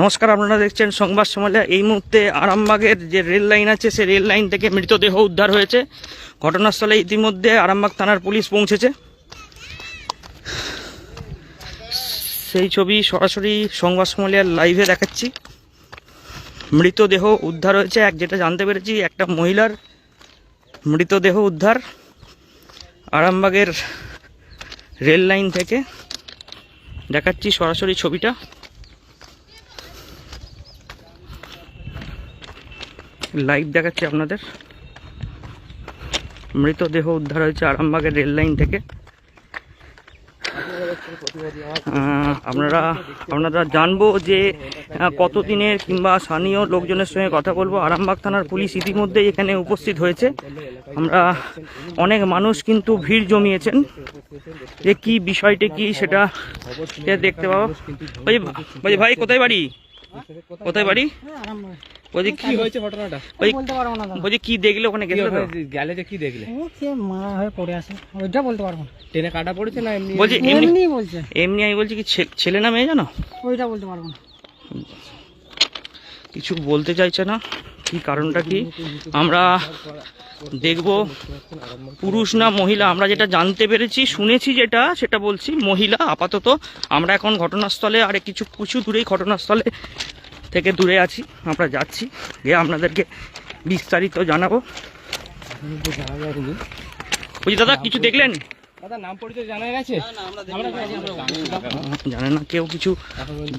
নমস্কার, আপনারা দেখছেন সংবাদ সমাজে এই মুহূর্তে আরামবাগের যে রেল লাইন আছে, সেই রেল লাইন থেকে মৃতদেহ উদ্ধার হয়েছে। ঘটনাস্থলে ইতিমধ্যে আরামবাগ থানার পুলিশ পৌঁছেছে। সেই ছবি সরাসরি সংবাদ সমালিয়ার লাইভে দেখাচ্ছি। মৃতদেহ উদ্ধার হয়েছে এক, যেটা জানতে পেরেছি, একটা মহিলার মৃতদেহ উদ্ধার আরামবাগের রেল লাইন থেকে দেখাচ্ছি সরাসরি ছবিটা। লাইভ দেখাচ্ছি আপনাদের। মৃতদেহ উদ্ধার হয়েছে আরামবাগের রেল লাইন থেকে। আপনারা আপনারা জানব যে কতদিনের কিংবা স্থানীয় লোকজনের সঙ্গে কথা বলব। আরামবাগ থানার পুলিশ ইতিমধ্যে এখানে উপস্থিত হয়েছে। আমরা অনেক মানুষ কিন্তু ভিড় জমিয়েছেন। যে কি বিষয়টি কি সেটা দেখতে পাবো? ভাই, কোথায় বাড়ি? কোথায় বাড়ি? বলছি কি হয়েছে ঘটনাটা? ওই বলতে পারব না বলছি কি দেখলে ওখানে গেছিল গেলে যে কি দেখলে? ও সে মারা হয়ে পড়ে আছে। ওইটা বলতে পারব না। ট্রেনে কাটা পড়েছে না এমনি? বলছি এমনি এমনি বলছে। এমনি আমি বলছি কি ছে- ছেলে না মেয়ে জানো? ওইটা বলতে পারব না। কিছু বলতে চাইছে না। কি কারণটা কি? আমরা দেখব পুরুষ না মহিলা। আমরা যেটা জানতে পেরেছি শুনেছি যেটা সেটা বলছি মহিলা আপাতত। আমরা এখন ঘটনাস্থলে আর কিছু কিছু দূরেই ঘটনাস্থলে থেকে দূরে আছি আমরা যাচ্ছি গিয়ে আপনাদেরকে বিস্তারিত জানাব। বলছি দাদা কিছু দেখলেন? দাদা নাম পরিচয় জানা গেছে? জানে না কেউ কিছু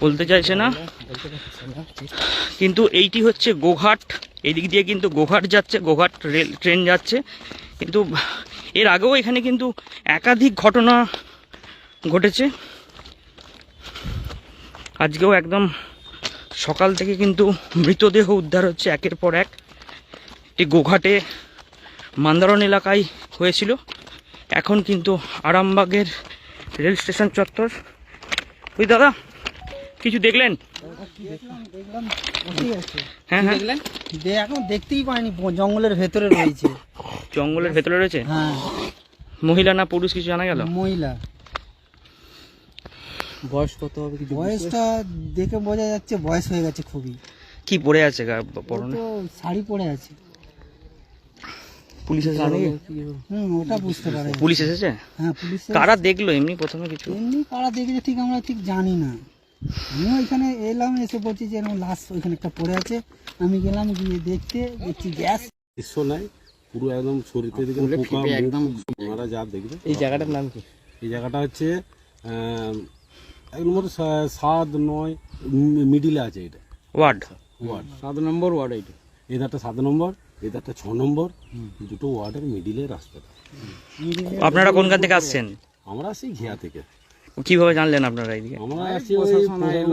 বলতে চাইছে না। কিন্তু এইটি হচ্ছে গোঘাট। এদিক দিয়ে কিন্তু গোঘাট যাচ্ছে গোঘাট রেল ট্রেন যাচ্ছে। কিন্তু এর আগেও এখানে কিন্তু একাধিক ঘটনা ঘটেছে। আজকেও একদম সকাল থেকে কিন্তু মৃতদেহ উদ্ধার হচ্ছে একের পর এক। এটি গোঘাটে মান্দারণ এলাকায় হয়েছিল। এখন কিন্তু আরামবাগের রেল স্টেশন চত্বর। ওই দাদা কিছু দেখলেন? হ্যাঁ হ্যাঁ। এখন দেখতেই পাইনি জঙ্গলের ভেতরে রয়েছে। জঙ্গলের ভেতরে রয়েছে? হ্যাঁ। মহিলা না পুরুষ কিছু জানা গেল? মহিলা। বয়স কত হবে কিছু বয়সটা দেখে বোঝা যাচ্ছে বয়স হয়ে গেছে খুবই। কি পড়ে আছে গা পরনে তো শাড়ি পরে আছে। পুলিশ এসেছে নাকি? হুম ওটা বুঝতে পারে। পুলিশ এসেছে? হ্যাঁ পুলিশ কারা দেখল এমনি প্রথমে কিছু? এমনি কারা দেখেছে ঠিক আমরা ঠিক জানি না। আমিও এখানে এলাম এসে বলছি যে এরকম লাশ ওইখানে একটা পড়ে আছে। আমি গেলাম গিয়ে দেখতে দেখছি গ্যাস। দৃশ্য নাই পুরো একদম শরীরের দিকে পোকা একদম মারা যা দেখবে। এই জায়গাটার নাম কি? এই জায়গাটা হচ্ছে আহ, এক নম্বর সাত নয় মিডিলে আছে এটা। ওয়ার্ড? ওয়ার্ড। সাত নম্বর ওয়ার্ড এইটা। এধারটা সাত নম্বর এধারটা ছ নম্বর দুটো ওয়ার্ডের মিডিলে রাস্তাটা আপনারা কোনখান থেকে আসছেন? আমরা আসি ঘিয়া থেকে। কীভাবে জানলেন আপনারা এইদিকে আমরা আসি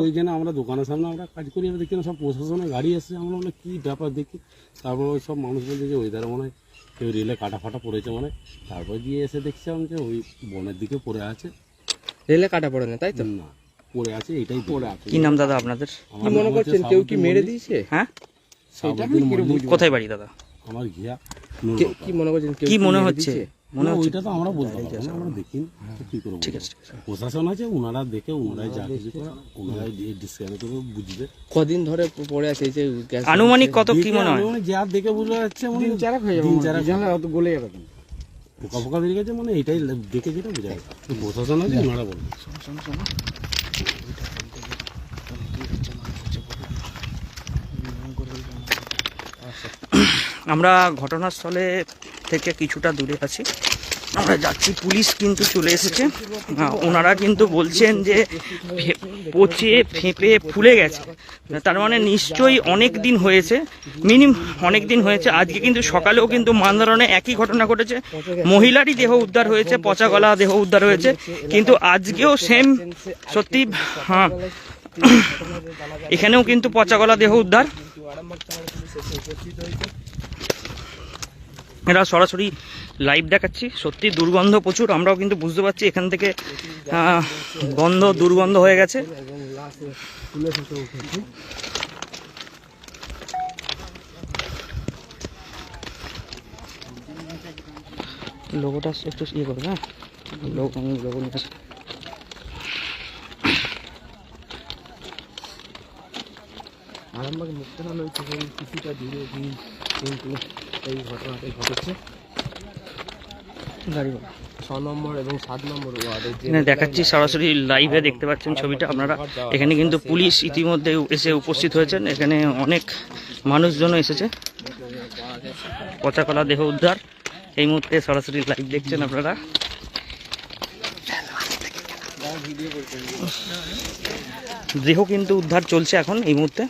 ওইখানে আমরা দোকানের সামনে আমরা কাজ করি আমরা দেখি না সব প্রশাসনের গাড়ি এসছে। আমরা বলে কী ব্যাপার দেখি? তারপর ওই সব মানুষ বলছে যে ওই ধারে মনে হয় কেউ রেলে কাটা ফাটা পড়েছে মানে তারপর গিয়ে এসে দেখছিলাম যে ওই বনের দিকে পড়ে আছে। রেলে কাটা পড়ে না তাই তো? না পড়ে আছে এটাই পড়ে আছে। কি নাম দাদা আপনাদের? কি মনে করছেন কেউ কি মেরে দিয়েছে? হ্যাঁ? মল্লিক কোথায় বাড়ি দাদা? আমার ঘিয়া কি মনে করছেন কি মনে হচ্ছে? মনে হচ্ছে। ওইটা তো আমরা বলতে না। আমরা দেখিনি। কি করব? ঠিক আছে প্রশাসন আছে ওনারা দেখে ওনারাই যা কিছু করে ওনারাই ডিসকাউন্ট করে বুঝবে। কদিন ধরে পড়ে আছে এই যে গ্যাস আনুমানিক কত কি মনে হয়? যা দেখে বোঝা যাচ্ছে মানে দিন চারাক হয়ে যাবে চারাক জানলা অত গলে যাবে? পোকা পোকা বেরিয়ে গেছে মানে এটাই দেখে যেটা বোঝা যাচ্ছে প্রশাসন আছে ওনারা বলবে। আমরা ঘটনাস্থলে থেকে কিছুটা দূরে আছি। আমরা যাচ্ছি পুলিশ কিন্তু চলে এসেছে। আহ, ওনারা কিন্তু বলছেন যে পচে ফেঁপে ফুলে গেছে। তার মানে নিশ্চয়ই অনেক দিন হয়েছে মিনিমাম অনেক দিন হয়েছে। আজকে কিন্তু সকালেও কিন্তু মান্দারণে একই ঘটনা ঘটেছে। মহিলারই দেহ উদ্ধার হয়েছে পচা গলা দেহ উদ্ধার হয়েছে। কিন্তু আজকেও সেম সত্যি হ্যাঁ এখানেও কিন্তু পচা গলা দেহ উদ্ধার। এরা সরাসরি লাইভ দেখাচ্ছি। সত্যি দুর্গন্ধ প্রচুর, আমরাও কিন্তু বুঝতে পারছি এখান থেকে গন্ধ, দুর্গন্ধ হয়ে গেছে। লোগোটা একটু ইয়ে করবে হ্যাঁ? আসি। আরামবাগ কিছুটা দূরে এই ঘটনাটি ঘটেছে। গাড়ি ছ নম্বর এবং সাত নম্বর ওয়ার্ডে দেখাচ্ছি সরাসরি লাইভে দেখতে পাচ্ছেন ছবিটা। আপনারা এখানে কিন্তু পুলিশ ইতিমধ্যে এসে উপস্থিত হয়েছেন। এখানে অনেক মানুষজন এসেছে। পচাকলা দেহ উদ্ধার। এই মুহূর্তে সরাসরি লাইভ দেখছেন আপনারা। দেহ কিন্তু উদ্ধার চলছে এখন এই মুহূর্তে।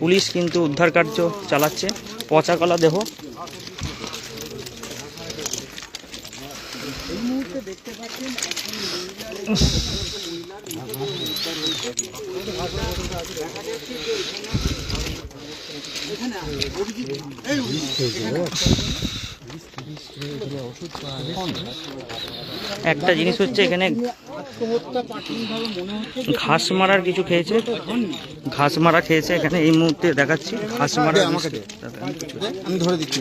পুলিশ কিন্তু উদ্ধার কার্য চালাচ্ছে। পচাকলা দেহ। একটা জিনিস হচ্ছে এখানে ঘাস মারার কিছু খেয়েছে? ঘাস মারা খেয়েছে এখানে এই মুহূর্তে দেখাচ্ছি। ঘাস মারা আমি ধরে দিচ্ছি।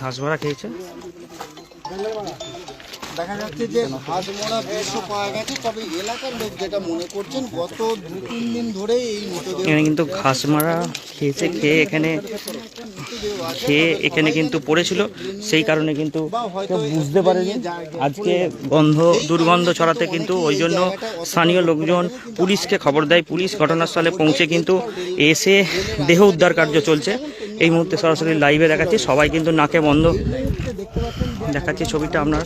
ঘাস মারা খেয়েছে? দেখা যাচ্ছে যে হাঁস মরা বেশও পাওয়া গেছে। তবে এলাকার লোক যেটা মনে করছেন গত দু তিন দিন ধরে এই মৃতদেহ এখানে কিন্তু ঘাস মারা খেয়েছে খেয়ে এখানে খেয়ে এখানে কিন্তু পড়েছিল। সেই কারণে কিন্তু বুঝতে পারেনি। আজকে গন্ধ দুর্গন্ধ ছড়াতে কিন্তু ওই জন্য স্থানীয় লোকজন পুলিশকে খবর দেয়। পুলিশ ঘটনাস্থলে পৌঁছে কিন্তু এসে দেহ উদ্ধার কার্য চলছে। এই মুহূর্তে সরাসরি লাইভে দেখাচ্ছি। সবাই কিন্তু নাকে বন্ধ। দেখাচ্ছি ছবিটা আপনার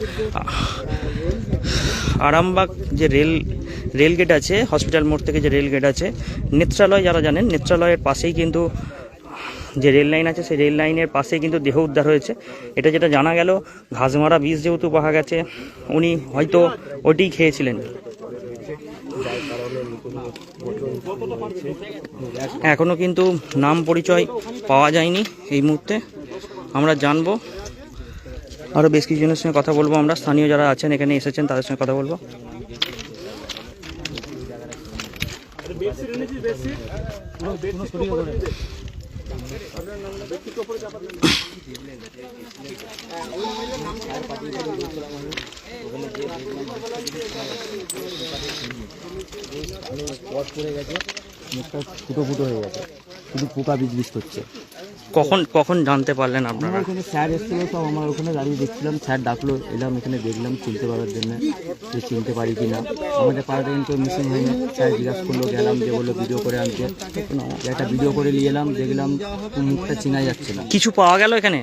আরামবাগ যে রেল রেল গেট আছে, হসপিটাল মোড় থেকে যে রেল গেট আছে, নেত্রালয় যারা জানেন, নেত্রালয়ের পাশেই কিন্তু যে রেল লাইন আছে, সেই রেল লাইনের পাশেই কিন্তু দেহ উদ্ধার হয়েছে। এটা যেটা জানা গেল, ঘাসমারা বীজ যেহেতু পাওয়া গেছে উনি হয়তো ওটি খেয়েছিলেন। এখনও কিন্তু নাম পরিচয় পাওয়া যায়নি এই মুহূর্তে। আমরা জানব আরও বেশ কিছুজনের সঙ্গে কথা বলব আমরা। স্থানীয় যারা আছেন, এখানে এসেছেন, তাদের সঙ্গে কথা বলব। মুখটা ফুটো ফুটো হয়ে গেছে। শুধু পোকা বিজ বিজ করছে কখন কখন জানতে পারলেন আপনারা? আমরা ওখানে স্যার এসেছিল সব আমার ওখানে দাঁড়িয়ে দেখছিলাম স্যার ডাকলো এলাম এখানে দেখলাম চিনতে পারার জন্য যে চিনতে পারি কি না আমাদের পাড়াটা কিন্তু মিসিং হয়নি স্যার জিজ্ঞাসা করল গেলাম যে বলল ভিডিও করে আনতে। একটা ভিডিও করে নিয়ে এলাম দেখলাম মুখটা চেনা যাচ্ছে না। কিছু পাওয়া গেল এখানে?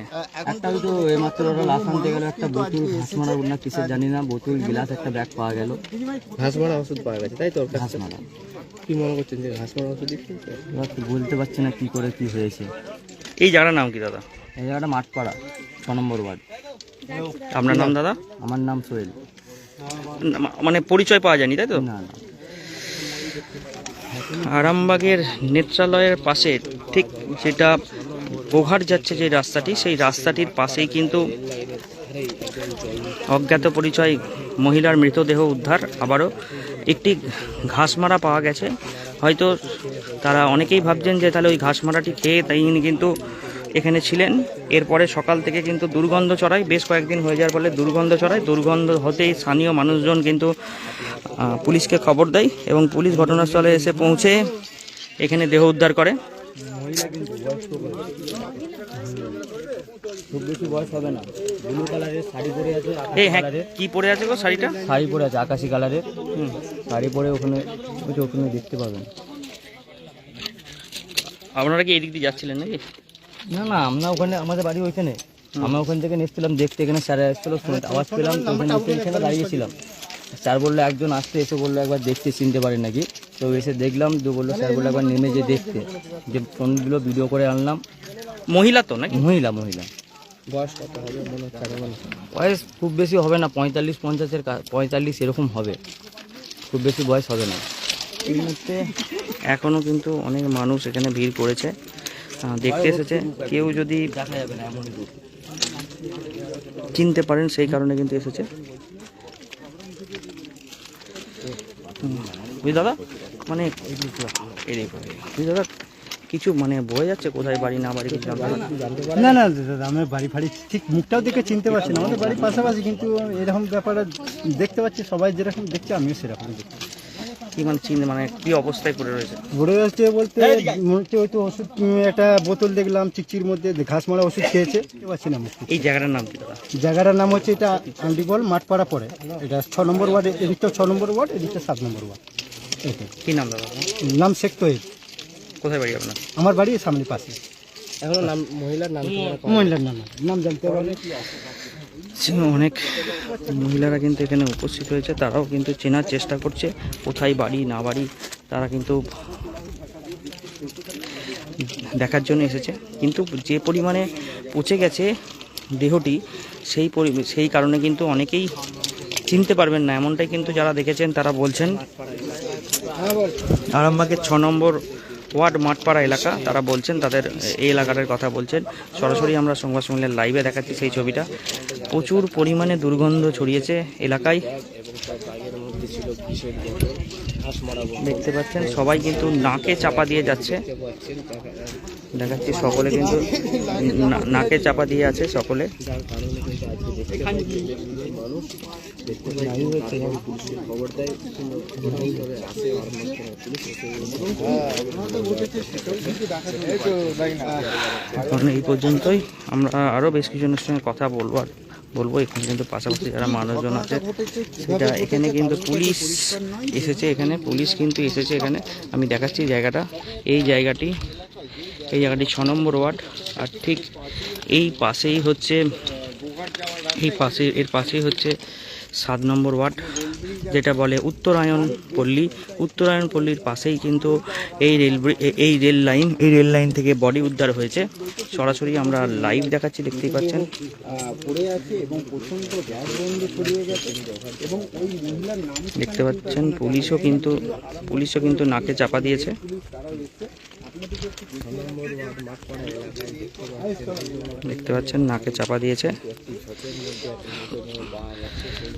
একটা তো এইমাত্র ওরা লাশ আনতে গেল একটা বোতল ঘাস মারা না কিসের জানি না বোতল গ্লাস একটা ব্যাগ পাওয়া গেল। ঘাস মারা ওষুধ পাওয়া গেছে তাই তো ওর ঘাস মারা কি মনে করছেন যে ঘাস মারা ওষুধ বলতে পারছি না কি করে কি হয়েছে। এই জায়গাটার নাম কি দাদা? এই জায়গাটা মাঠপাড়া ছ নম্বর ওয়ার্ড। আপনার নাম দাদা? আমার নাম সোহেল। মানে পরিচয় পাওয়া যায়নি তাই তো? না না। আরামবাগের নেত্রালয়ের পাশে ঠিক যেটা গোঘাট যাচ্ছে যে রাস্তাটি সেই রাস্তাটির পাশেই কিন্তু অজ্ঞাত পরিচয় মহিলার মৃতদেহ উদ্ধার। আবারও একটি ঘাস মারা পাওয়া গেছে। হয়তো তারা অনেকেই ভাবছেন যে তাহলে ওই ঘাস মারাটি খেয়ে তাই কিন্তু এখানে ছিলেন। এরপরে সকাল থেকে কিন্তু দুর্গন্ধ চড়ায় বেশ কয়েকদিন হয়ে যাওয়ার ফলে দুর্গন্ধ চড়ায় দুর্গন্ধ হতেই স্থানীয় মানুষজন কিন্তু পুলিশকে খবর দেয় এবং পুলিশ ঘটনাস্থলে এসে পৌঁছে এখানে দেহ উদ্ধার করে। খুব বেশি বয়স হবে না। ব্লু কালারের শাড়ি পরে আছে এই হ্যাঁ কি পরে আছে গো শাড়িটা? শাড়ি পরে আছে আকাশি কালারের। হুম। শাড়ি পরে ওখানে ওই যে ওখানে দেখতে পাবেন। আপনারা কি এদিক দিয়ে যাচ্ছিলেন নাকি? না না আমরা ওখানে আমাদের বাড়ি ওইখানে। আমরা ওখান থেকে এসেছিলাম দেখতে এখানে স্যার এসেছিল শুনে আওয়াজ পেলাম ওখানে এখানে দাঁড়িয়েছিলাম স্যার বলল একজন আসতে এসে বলল একবার দেখতে চিনতে পারে নাকি? তো এসে দেখলাম তো বলল স্যার বলল একবার নেমে যে দেখতে। যে ফোনগুলো ভিডিও করে আনলাম। মহিলা তো নাকি? মহিলা মহিলা। বয়স কত হবে? মনে হচ্ছে আগে বয়স খুব বেশি হবে না পঁয়তাল্লিশ পঞ্চাশের পঁয়তাল্লিশ এরকম হবে। খুব বেশি বয়স হবে না। এই মুহূর্তে এখনও কিন্তু অনেক মানুষ এখানে ভিড় করেছে। দেখতে এসেছে। কেউ যদি দেখা যাবে না এমন চিনতে পারেন সেই কারণে কিন্তু এসেছে। বুঝলি দাদা মানে এই দাদা কিছু মানে বোঝা যাচ্ছে কোথায় বাড়ি না বাড়ি কিছু? না। না দাদা আমার বাড়ি ফাড়ি ঠিক মুখটাও দেখে চিনতে পারছি না। আমাদের বাড়ির পাশাপাশি কিন্তু এরকম ব্যাপারে দেখতে পাচ্ছি সবাই যেরকম দেখছে আমিও সেরকম দেখছি। কি মানে চিন মানে কি অবস্থায় পড়ে রয়েছে? পড়ে যাচ্ছে বলতে মনে হচ্ছে হয়তো ওষুধ একটা বোতল দেখলাম চিকচির মধ্যে ঘাস মারা ওষুধ খেয়েছে পারছি না এই জায়গাটার নাম কি দাদা? জায়গাটার নাম হচ্ছে এটা আন্ডিগল মাঠপাড়া পড়ে। এটা ছ নম্বর ওয়ার্ড এদিকটা ছ নম্বর ওয়ার্ড এদিকটা সাত নম্বর ওয়ার্ড। এটা কি নাম দাদা? নাম শেখ তৈব কোথায় বাড়ি আপনার? আমার বাড়ি সামনে পাশে। এখনও নাম মহিলার নাম মহিলার নাম নাম জানতে পারবে অনেক মহিলারা কিন্তু এখানে উপস্থিত হয়েছে তারাও কিন্তু চেনার চেষ্টা করছে কোথায় বাড়ি না বাড়ি তারা কিন্তু দেখার জন্য এসেছে। কিন্তু যে পরিমাণে পচে গেছে দেহটি সেই পরি সেই কারণে কিন্তু অনেকেই চিনতে পারবেন না। এমনটাই কিন্তু যারা দেখেছেন তারা বলছেন। আরামবাগের ছ নম্বর ওয়ার্ড মাঠপাড়া এলাকা, তারা বলছেন, তাদের এই এলাকাটার কথা বলছেন। সরাসরি আমরা সংবাদ সম্মেলনের লাইভে দেখাচ্ছি সেই ছবিটা। প্রচুর পরিমাণে দুর্গন্ধ ছড়িয়েছে এলাকায়। দেখতে পাচ্ছেন, সবাই কিন্তু নাকে চাপা দিয়ে যাচ্ছে। দেখাচ্ছি। সকলে কিন্তু নাকে চাপা দিয়ে আছে সকলে। এখন এই পর্যন্তই। আমরা আরও বেশ কিছু সঙ্গে কথা বলব আর বলব। এখানে কিন্তু পাশাপাশি যারা মানুষজন আছে, সেটা এখানে কিন্তু পুলিশ এসেছে এখানে। পুলিশ কিন্তু এসেছে এখানে। আমি দেখাচ্ছি জায়গাটা। এই জায়গাটি এই জায়গাটি ছ নম্বর ওয়ার্ড, আর ঠিক এই পাশেই হচ্ছে, এই পাশে এর পাশেই হচ্ছে সাত নম্বর ওয়ার্ড, যেটা বলে উত্তরায়ণ পল্লী। উত্তরায়ণ পল্লীর পাশেই কিন্তু এই রেল এই রেল লাইন, এই রেল লাইন থেকে বডি উদ্ধার হয়েছে। সরাসরি আমরা লাইভ দেখাচ্ছি, দেখতেই পাচ্ছেন। দেখতে পাচ্ছেন, পুলিশও কিন্তু পুলিশও কিন্তু নাকে চাপা দিয়েছে। দেখতে পাচ্ছেন, নাকে চাপা দিয়েছে।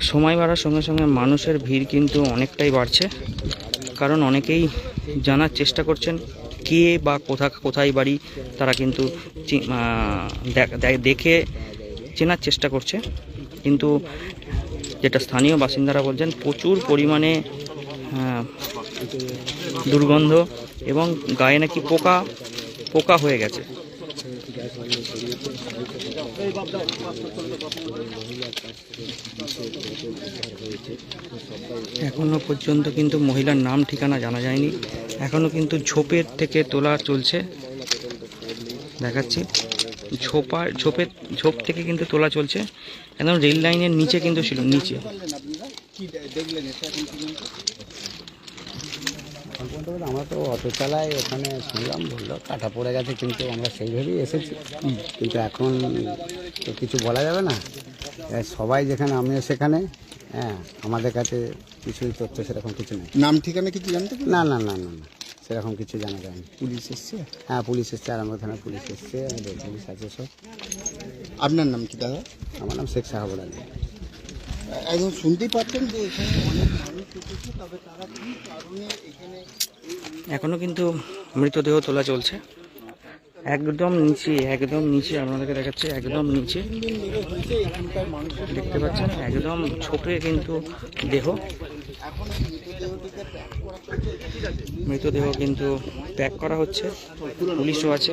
সময় বাড়ার সঙ্গে সঙ্গে মানুষের ভিড় কিন্তু অনেকটাই বাড়ছে। কারণ অনেকেই জানার চেষ্টা করছেন, কে বা কোথা, কোথায় বাড়ি, তারা কিন্তু দেখ- চেনার চেষ্টা করছে। কিন্তু যেটা স্থানীয় বাসিন্দারা বলছেন, প্রচুর পরিমাণে দুর্গন্ধ এবং গায়ে নাকি পোকা পোকা হয়ে গেছে। এখনও পর্যন্ত কিন্তু মহিলার নাম ঠিকানা জানা যায়নি। এখনও কিন্তু ঝোপের থেকে তোলা চলছে। দেখাচ্ছি। ঝোপা, ঝোপের, ঝোপ থেকে কিন্তু তোলা চলছে। একদম রেল লাইনের নিচে কিন্তু ছিল, নিচে। এখন পর্যন্ত? আমরা তো অটো চালাই ওখানে শুনলাম বলল কাটা পড়ে গেছে কিন্তু আমরা সেইভাবেই এসেছি। কিন্তু এখন তো কিছু বলা যাবে না। সবাই যেখানে আমিও সেখানে হ্যাঁ আমাদের কাছে কিছুই তথ্য সেরকম কিছু নেই। নাম ঠিকানা কিছু জানতে না না না না না সেরকম কিছু জানা যায়নি। পুলিশ এসছে? হ্যাঁ পুলিশ এসছে আরামবাগ থানা পুলিশ এসছে আমাদের পুলিশ আছে সব। আপনার নাম কি দাদা? আমার নাম শেখ সাহাবুল আলী একদম শুনতেই পাচ্ছেন যে এখানে এখানে এখনও কিন্তু মৃতদেহ তোলা চলছে। একদম নিচে একদম নিচে আপনাদেরকে দেখাচ্ছে, একদম নিচে। দেখতে পাচ্ছেন, একদম ছোপে কিন্তু দেহ। মৃতদেহ কিন্তু প্যাক করা হচ্ছে, পুলিশও আছে।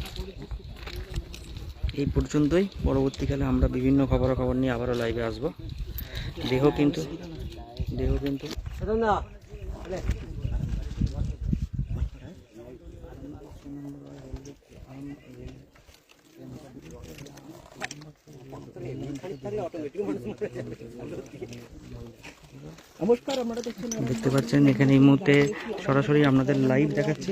এই পর্যন্তই। পরবর্তীকালে আমরা বিভিন্ন খবরাখবর নিয়ে আবারও লাইভে আসব। দেহ কিন্তু দেহ কিন্তু। দেখতে পাচ্ছেন, এখানে এই মুহূর্তে সরাসরি আপনাদের লাইভ দেখাচ্ছি।